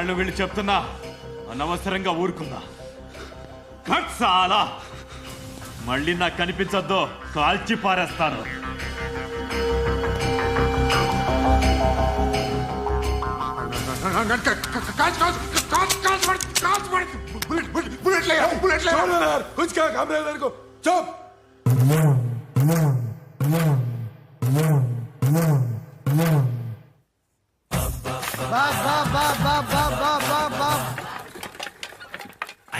ఇన్నాళ్ళు వీళ్ళు చెప్తున్నా అనవసరంగా ఊరుకున్నా కట్ చాలా మళ్ళీ నాకు కనిపించొద్దు కాల్చి పారేస్తాను कुछ क्या काम है मेरे को चुप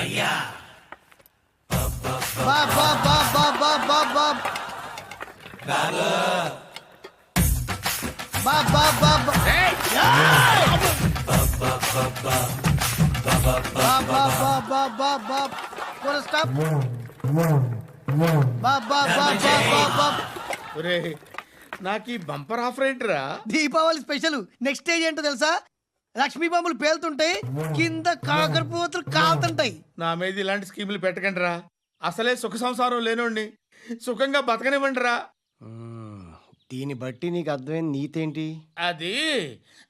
అయ్యా బాబ్ బాబ్ బాబ్ బాబ్ బాబ్ బాబ్ బాబ్ బాబ్ బాబ్ బాబ్ బాబ్ బాబ్ బాబ్ బాబ్ బాబ్ బాబ్ ఫుల్ స్టాప్ బాబ్ బాబ్ బాబ్ బాబ్ బాబ్ బాబ్ ఒరే నాకు ఈ బంపర్ ఆఫర్ ఏంటిరా దీపావళి స్పెషల్ నెక్స్ట్ స్టేజ్ ఏంటో తెలుసా లక్ష్మీ బాంబులు పేలుతుంటాయి కింద కాకరపోతులు కాలుతుంటాయి. నా మీద ఇలాంటి స్కీములు పెట్టకండి రా అసలే సుఖ సంసారం లేనోడిని. సుఖంగా బతకనివ్వండి రా దీన్ని బట్టి నీకు అర్థమైంది నీతేంటి? అది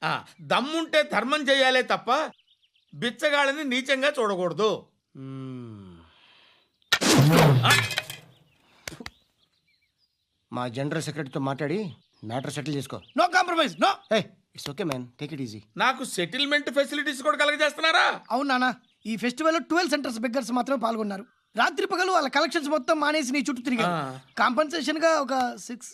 ఆ, దమ్ముంటే ధర్మం చేయాలే తప్ప బిచ్చగాళ్ళని నీచంగా చూడకూడదు. మా జనరల్ సెక్రటరీతో మాట్లాడి మ్యాటర్ సెటిల్ చేసుకో. No compromise no. A it's okay man take it easy నాకు సెటిల్మెంట్ ఫెసిలిటీస్ కూడా కలగజేస్తున్నారా? అవును నాన్న. ఈ ఫెస్టివల్ ట్వెల్వ్ సెంటర్స్ బెగ్గర్స్ మాత్రమే పాల్గొన్నారు. రాత్రి పగలు వాళ్ళ కలెక్షన్స్ మొత్తం మానేసి నీ చుట్టూ తిరిగారు ఆ. కాంపన్సేషన్గా ఒక సిక్స్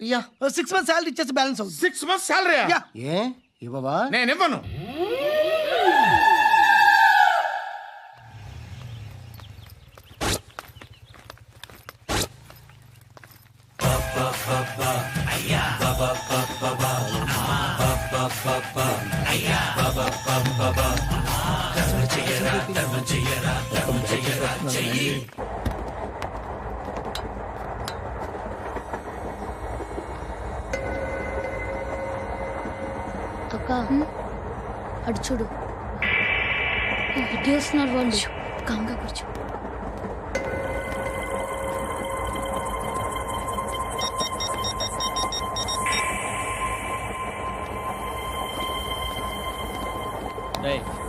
యా సిక్స్ మంత్స్ శాలరీ ఇచ్చేసి బ్యాలెన్స్ అవుతుంది సిక్స్ మంత్స్ శాలరీ యా. ఏ? ఇవ్వవా? నేను ఇవ్వను. అక్క. అటు చూడు. ఇటు వస్తున్నారు వాళ్ళు? కంగా కూర్చో.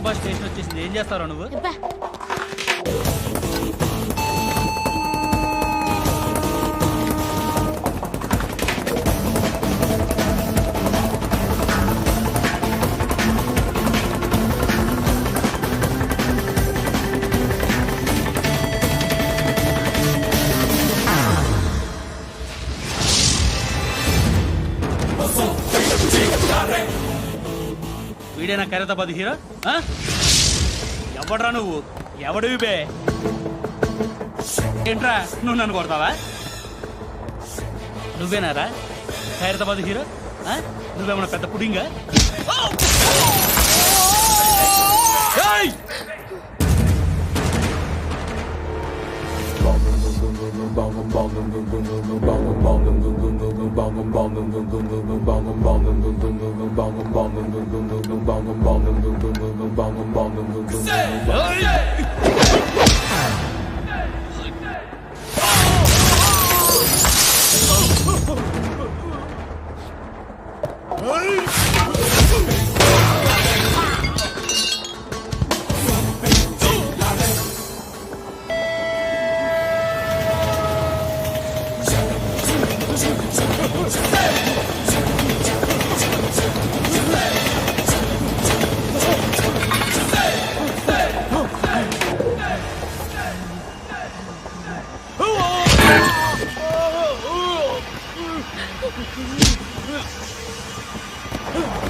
హైదరాబాద్ స్టేషన్ వచ్చేసింది. ఏం చేస్తారా నువ్వు? వీడైనా ఖైరతాబాద్ హీరో ఎవడరా నువ్వు? ఎవడివి బే? ఏంట్రా నువ్వు నన్ను కొడతావా? నువ్వేనారా? ఖైరతాబాద్ హీరో నువ్వేమన్నా పెద్ద పుడింగా? Say, oh yeah! Ugh.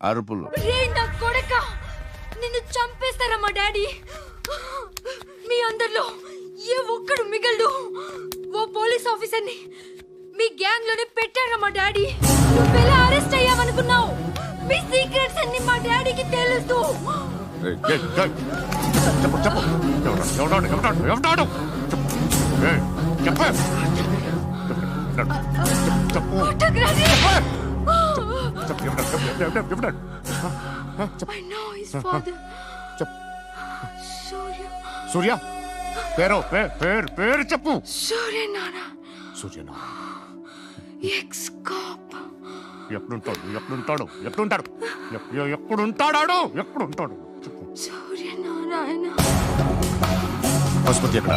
అరుపులు. నా కొడక! నిన్ను చంపేస్తారా మా డాడీ. మీ అందరిలో ఏ ఒక్కడు మిగలడు. ఓ పోలీస్ ఆఫీసర్ని మీ గ్యాంగ్లోనే పెట్టారా మా డాడీ. నువ్వెలా అరెస్ట్ అయ్యావనుకున్నావు? మీ సీక్రెట్స్ అన్ని మా డాడీకి తెలుసు. చెప్పు చెప్పు. ఎవడు, ఎవడాడు, ఎవడాడు, ఎవడాడు? చెప్పు. చెప్పు, I know his father. చెప్పు. సూర్య సూర్య పేరు పేరు పేరు చెప్పు సూర్య నాన్న సూర్యనా ఎక్స్ కాప్ ఎక్కడుంటాడు ఎక్కడుంటాడు ఎక్కడుంటాడు ఎక్- ఎ- ఎక్కడుంటాడాడు ఎక్కడుంటాడు చెప్పు సూర్య నారాయణ పశుపతి ఎక్కడ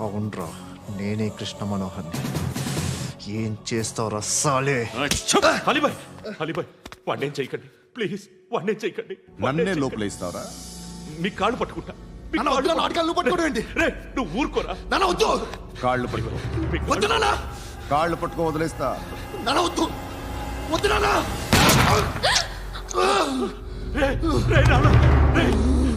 అవునరా నేనే కృష్ణ మనోహర్ని ఏం చేస్తావురా సాలే? అలీబాయ్ చేయకండి. ప్లీజ్ వాడినేం చేయకండి. నన్నే లోపల ఇస్తావరా మీ కాళ్ళు పట్టుకుంటా. నువ్వు పట్టుకోవడం ఏంటి? రే నువ్వు ఊరుకోరా. నాన్న వద్దు! కాళ్ళు పట్టుకో. మీ వద్దు నాన్న! కాళ్ళు పట్టుకో వదిలేస్తా. నాన్న వద్దు! వద్దు నాన్న! రే రే నాన్న! రే!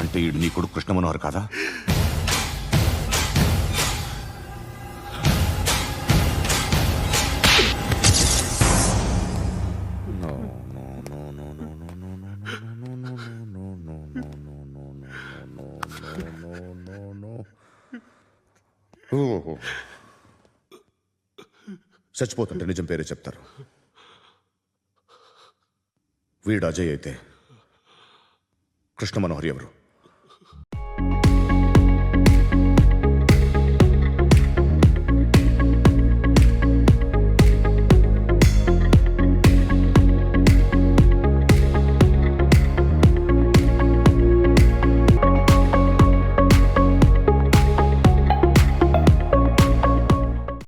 అంటే ఈడు నీ కొడుకు కృష్ణ మనోహర్ కాదా ఓహో. చచ్చిపోతుంటే నిజం పేరే చెప్తారు. వీడు అజయ్ అయితే కృష్ణ మనోహర్ ఎవరు?